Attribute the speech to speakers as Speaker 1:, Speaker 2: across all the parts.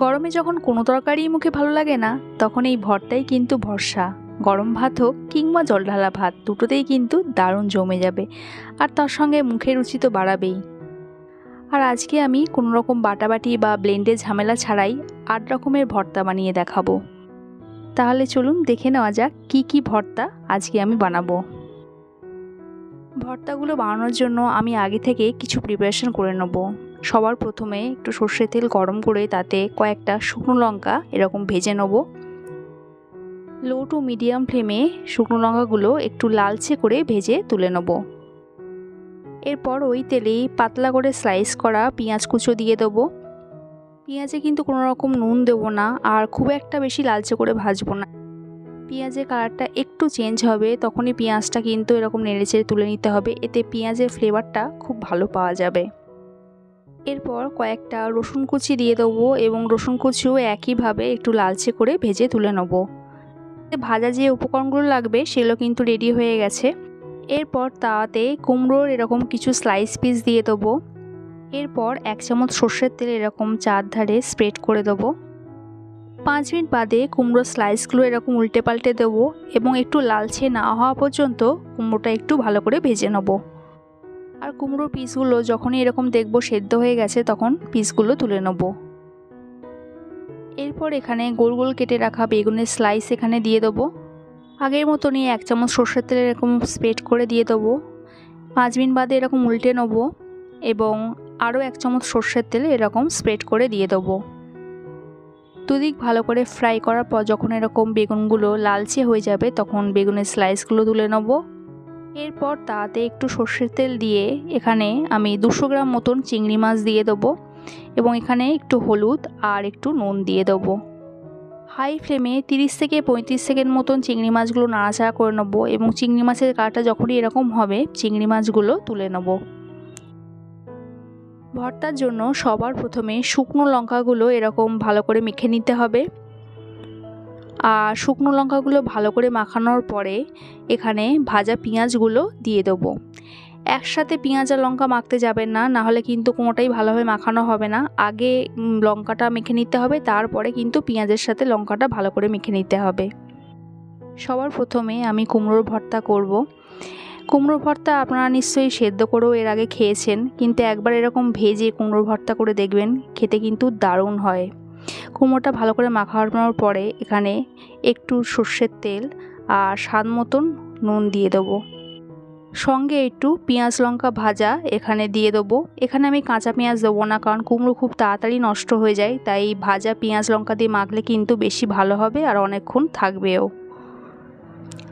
Speaker 1: গরমে যখন কোনো তরকারিই মুখে ভালো লাগে না, তখন এই ভর্তাই কিন্তু ভরসা। গরম ভাত হোক কিংবা জল ঢালা ভাত দুটোতেই কিন্তু দারুণ জমে যাবে, আর তার সঙ্গে মুখের রুচি তো বাড়াবেই। আর আজকে আমি কোনো রকম বাটাবাটি বা ব্লেন্ডের ঝামেলা ছাড়াই আট রকমের ভর্তা বানিয়ে দেখাবো। তাহলে চলুন দেখে নেওয়া যাক কি কি ভর্তা আজকে আমি বানাবো। ভর্তাগুলো বানানোর জন্য আমি আগে থেকে কিছু প্রিপারেশন করে নেব। সবার প্রথমে একটু সর্ষের তেল গরম করে তাতে কয়েকটা শুকনো লঙ্কা এরকম ভেজে নেব। লো টু মিডিয়াম ফ্লেমে শুকনো লঙ্কাগুলো একটু লালচে করে ভেজে তুলে নেব। এরপর ওই তেলেই পাতলা করে স্লাইস করা পেঁয়াজ কুচো দিয়ে দেবো। পেঁয়াজে কিন্তু কোনো রকম নুন দেবো না আর খুব একটা বেশি লালচে করে ভাজবো না। পেঁয়াজের কালারটা একটু চেঞ্জ হবে তখনই পেঁয়াজটা কিন্তু এরকম নেড়েচেড়ে তুলে নিতে হবে। এতে পেঁয়াজের ফ্লেভারটা খুব ভালো পাওয়া যাবে। এরপর কয়েকটা রসুন কুচি দিয়ে দেবো এবং রসুন কুচিও একইভাবে একটু লালচে করে ভেজে তুলে নেব। ভাজা যে উপকরণগুলো লাগবে সেগুলো কিন্তু রেডি হয়ে গেছে। এরপর তাতে কুমড়োর এরকম কিছু স্লাইস পিস দিয়ে দেবো। এরপর এক চামচ সর্ষের তেল এরকম চার ধারে স্প্রেড করে দেবো। পাঁচ মিনিট বাদে কুমড়ো স্লাইসগুলো এরকম উল্টে পাল্টে দেবো এবং একটু লালচে না হওয়া পর্যন্ত কুমড়োটা একটু ভালো করে ভেজে নেব। আর কুমড়োর পিসগুলো যখনই এরকম দেখব সেদ্ধ হয়ে গেছে তখন পিসগুলো তুলে নেব। এরপর এখানে গোল গোল কেটে রাখা বেগুনের স্লাইস এখানে দিয়ে দেবো। আগের মতনই এক চামচ সর্ষের তেল এরকম স্প্রেড করে দিয়ে দেবো। পাঁচ মিনিট বাদে এরকম উল্টে নেব এবং আরও এক চামচ সর্ষের তেল এরকম স্প্রেড করে দিয়ে দেবো। দুদিক ভালো করে ফ্রাই করার পর যখন এরকম বেগুনগুলো লালচে হয়ে যাবে তখন বেগুনের স্লাইসগুলো তুলে নেব। এরপর তাতে একটু সর্ষের তেল দিয়ে এখানে আমি দুশো গ্রাম মতন চিংড়ি মাছ দিয়ে দেবো এবং এখানে একটু হলুদ আর একটু নুন দিয়ে দেবো। হাই ফ্লেমে তিরিশ থেকে পঁয়ত্রিশ সেকেন্ড মতন চিংড়ি মাছগুলো নাড়াচাড়া করে নেব এবং চিংড়ি মাছের কাটা যখনই এরকম হবে চিংড়ি মাছগুলো তুলে নেব। ভর্তার জন্য সবার প্রথমে শুকনো লঙ্কাগুলো এরকম ভালো করে মেখে নিতে হবে। আর শুকনো লঙ্কাগুলো ভালো করে মাখানোর পরে এখানে ভাজা পেঁয়াজগুলো দিয়ে দেবো। একসাথে পেঁয়াজ আর লঙ্কা মাখতে যাবেন না নাহলে কিন্তু কোনোটাই ভালোভাবে মাখানো হবে না। আগে লঙ্কাটা মেখে নিতে হবে, তারপরে কিন্তু পেঁয়াজের সাথে লঙ্কাটা ভালো করে মেখে নিতে হবে। সবার প্রথমে আমি কুমড়োর ভর্তা করব। কুমড়ো ভর্তা আপনারা নিশ্চয়ই সেদ্ধ করেও এর আগে খেয়েছেন, কিন্তু একবার এরকম ভেজে কুমড়ো ভর্তা করে দেখবেন, খেতে কিন্তু দারুণ হয়। কুমড়োটা ভালো করে মাখানোর পরে এখানে একটু সর্ষের তেল আর স্বাদ মতন নুন দিয়ে দেবো। সঙ্গে একটু পেঁয়াজ লঙ্কা ভাজা এখানে দিয়ে দেবো। এখানে আমি কাঁচা পেঁয়াজ দেবো না, কারণ কুমড়ো খুব তাড়াতাড়ি নষ্ট হয়ে যায়, তাই ভাজা পেঁয়াজ লঙ্কা দিয়ে মাখলে কিন্তু বেশি ভালো হবে আর অনেকক্ষণ থাকবেও।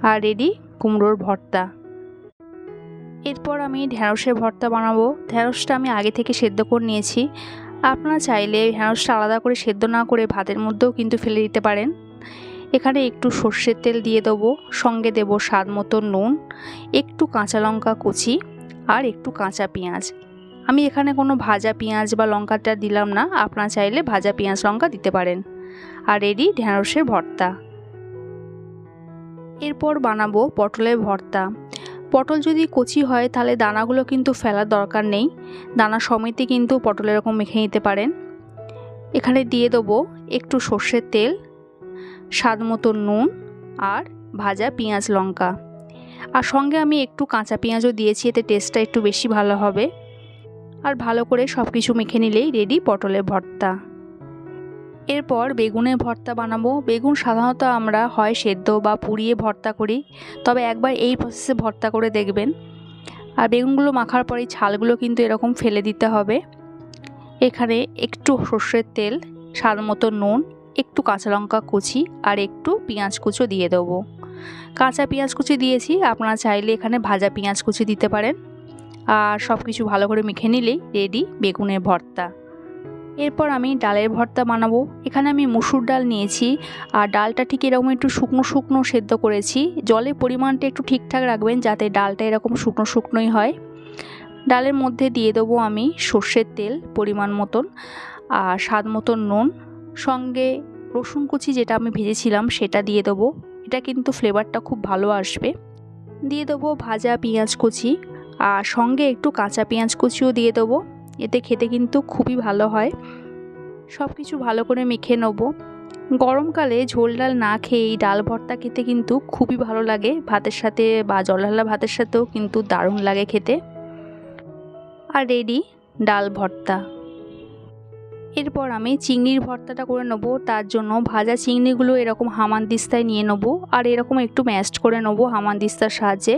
Speaker 1: আর রেডি কুমড়োর ভর্তা। এরপর আমি ঢ্যাঁড়সের ভর্তা বানাবো। ঢ্যাঁড়সটা আমি আগে থেকে সেদ্ধ করে নিয়েছি। আপনারা চাইলে ঢ্যাঁড়সটা আলাদা করে সেদ্ধ না করে ভাতের মধ্যেও কিন্তু ফেলে দিতে পারেন। এখানে একটু সর্ষের তেল দিয়ে দেবো, সঙ্গে দেব স্বাদ মতো নুন, একটু কাঁচা লঙ্কা কুচি আর একটু কাঁচা পেঁয়াজ। আমি এখানে কোনো ভাজা পেঁয়াজ বা লঙ্কাটা দিলাম না, আপনারা চাইলে ভাজা পেঁয়াজ, লঙ্কা দিতে পারেন। আর রেডি ঢ্যাঁড়সের ভর্তা। এরপর বানাবো পটলের ভর্তা। পটল যদি কচি হয়, তাহলে দানাগুলো কিন্তু ফেলার দরকার নেই। দানা সমেতই কিন্তু পটল এরকম মেখে নিতে পারেন। এখানে দিয়ে দেবো একটু সর্ষের তেল, স্বাদ মতো নুন আর ভাজা পেঁয়াজ লঙ্কা। আর সঙ্গে আমি একটু কাঁচা পেঁয়াজও দিয়েছি, এতে টেস্টটা একটু বেশি ভালো হবে। আর ভালো করে সব কিছু মেখে নিলেই রেডি পটলের ভর্তা। এরপর বেগুনের ভর্তা বানাবো। বেগুন সাধারণত আমরা হয় সেদ্ধ বা পুড়িয়ে ভর্তা করি, তবে একবার এই প্রসেসে ভর্তা করে দেখবেন। আর বেগুনগুলো মাখার পরে ছালগুলো কিন্তু এরকম ফেলে দিতে হবে। এখানে একটু সর্ষের তেল, স্বাদ মতো নুন, একটু কাঁচা লঙ্কা কুচি আর একটু পেঁয়াজ কুচো দিয়ে দেবো। কাঁচা পেঁয়াজ কুচি দিয়েছি, আপনারা চাইলে এখানে ভাজা পেঁয়াজ কুচি দিতে পারেন। আর সব কিছু ভালো করে মেখে নিলেই রেডি বেগুনের ভর্তা। এরপর আমি ডালের ভর্তা বানাবো। এখানে আমি মুসুর ডাল নিয়েছি। আর ডালটা ঠিক এরকম একটু শুকনো শুকনো সেদ্ধ করেছি। জলের পরিমাণটা একটু ঠিকঠাক রাখবেন যাতে ডালটা এরকম শুকনো শুকনোই হয়। ডালের মধ্যে দিয়ে দেবো আমি সর্ষের তেল পরিমাণ মতন আর স্বাদ মতন নুন। সঙ্গে রসুন কুচি যেটা আমি ভেজেছিলাম সেটা দিয়ে দেবো। এটা কিন্তু ফ্লেভারটা খুব ভালো আসবে। দিয়ে দেবো ভাজা পেঁয়াজ কুচি। আর সঙ্গে একটু কাঁচা পেঁয়াজ কুচিও দিয়ে দেবো। এতে খেতে কিন্তু খুবই ভালো হয়। সব কিছু ভালো করে মেখে নেব। গরমকালে ঝোল ডাল না খেয়ে এই ডাল ভর্তা খেতে কিন্তু খুবই ভালো লাগে। ভাতের সাথে বা জলহালা ভাতের সাথেও কিন্তু দারুণ লাগে খেতে। আর রেডি, ডাল ভর্তা। এরপর আমি চিংড়ির ভর্তাটা করে নেব, তার জন্য ভাজা চিংড়িগুলো এরকম হামান দিস্তায় নিয়ে নেব, আর এরকম একটু ম্যাশড করে নেব হামান দিস্তার সাহায্যে।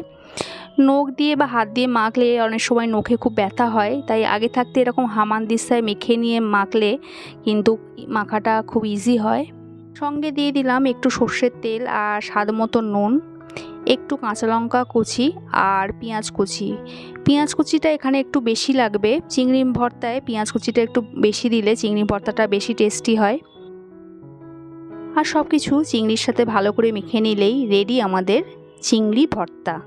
Speaker 1: নখ দিয়ে বা হাত দিয়ে মাখলে অনেক সময় নখে খুব ব্যথা হয়, তাই আগে থাকতে এরকম হামান দিস্তায় মেখে নিয়ে মাখলে কিন্তু মাখাটা খুব ইজি হয়। সঙ্গে দিয়ে দিলাম একটু সর্ষের তেল আর স্বাদ মতো নুন। একটু কাঁচা লঙ্কা কুচি আর পেঁয়াজ কুচি। পেঁয়াজ কুচিটা এখানে একটু বেশি লাগবে। চিংড়ি ভর্তায় পেঁয়াজ কুচিটা একটু বেশি দিলে চিংড়ি ভর্তাটা বেশি টেস্টি হয়। আর সব কিছু চিংড়ির সাথে ভালো করে মেখে নিলেই রেডি আমাদের চিংড়ি ভর্তা।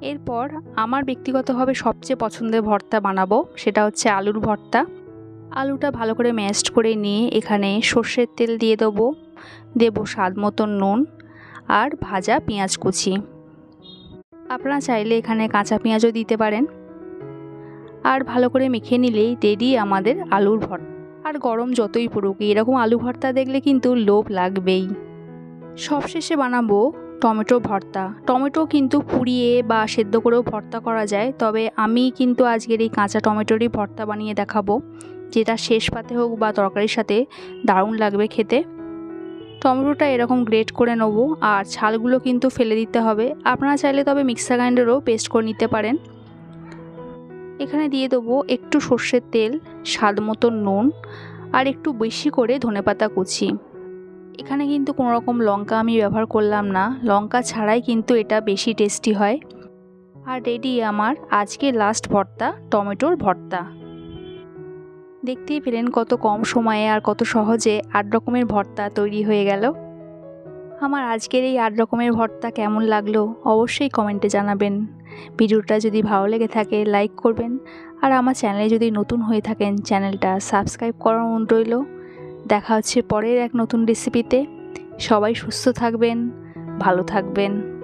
Speaker 1: এরপর আমার ব্যক্তিগতভাবে সবচেয়ে পছন্দের ভর্তা বানাবো, সেটা হচ্ছে আলুর ভর্তা। আলুটা ভালো করে ম্যাশড করে নিয়ে এখানে সর্ষের তেল দিয়ে দেবো দেবো স্বাদ মতন নুন। আর ভাজা পেঁয়াজ কুচি। আপনারা চাইলে এখানে কাঁচা পেঁয়াজও দিতে পারেন। আর ভালো করে মেখে নিলেই রেডি আমাদের আলুর ভর্তা। আর গরম যতই পড়ুক, এরকম আলু ভর্তা দেখলে কিন্তু লোভ লাগবেই। সবশেষে বানাবো টমেটো ভর্তা। টমেটো কিন্তু পুড়িয়ে বা সেদ্ধ করেও ভর্তা করা যায়, তবে আমি কিন্তু আজকের এই কাঁচা টমেটোরই ভর্তা বানিয়ে দেখাবো। যেটা শেষ পাতে হোক বা তরকারির সাথে দারুণ লাগবে খেতে। টমেটোটা এরকম গ্রেট করে নেব আর ছালগুলো কিন্তু ফেলে দিতে হবে। আপনারা চাইলে তবে মিক্সার গ্রাইন্ডারও পেস্ট করে নিতে পারেন। এখানে দিয়ে দেবো একটু সর্ষের তেল, স্বাদ মতো নুন আর একটু বেশি করে ধনেপাতা কুচি। এখানে কিন্তু কোনো রকম লঙ্কা আমি ব্যবহার করলাম না। লঙ্কা ছাড়াই কিন্তু এটা বেশি টেস্টি হয়। আর রেডি আমার আজকে লাস্ট ভর্তা, টমেটোর ভর্তা। দেখতেই পেলেন কত কম সময়ে আর কত সহজে আট রকমের ভর্তা তৈরি হয়ে গেল। আমার আজকের এই আট রকমের ভর্তা কেমন লাগল অবশ্যই কমেন্টে জানাবেন। ভিডিওটা যদি ভালো লেগে থাকে লাইক করবেন আর আমার চ্যানেলে যদি নতুন হয়ে থাকেন চ্যানেলটা সাবস্ক্রাইব করার অনুরোধ রইল। দেখা হচ্ছে পরের এক নতুন রেসিপিতে সবাই সুস্থ থাকবেন, ভালো থাকবেন।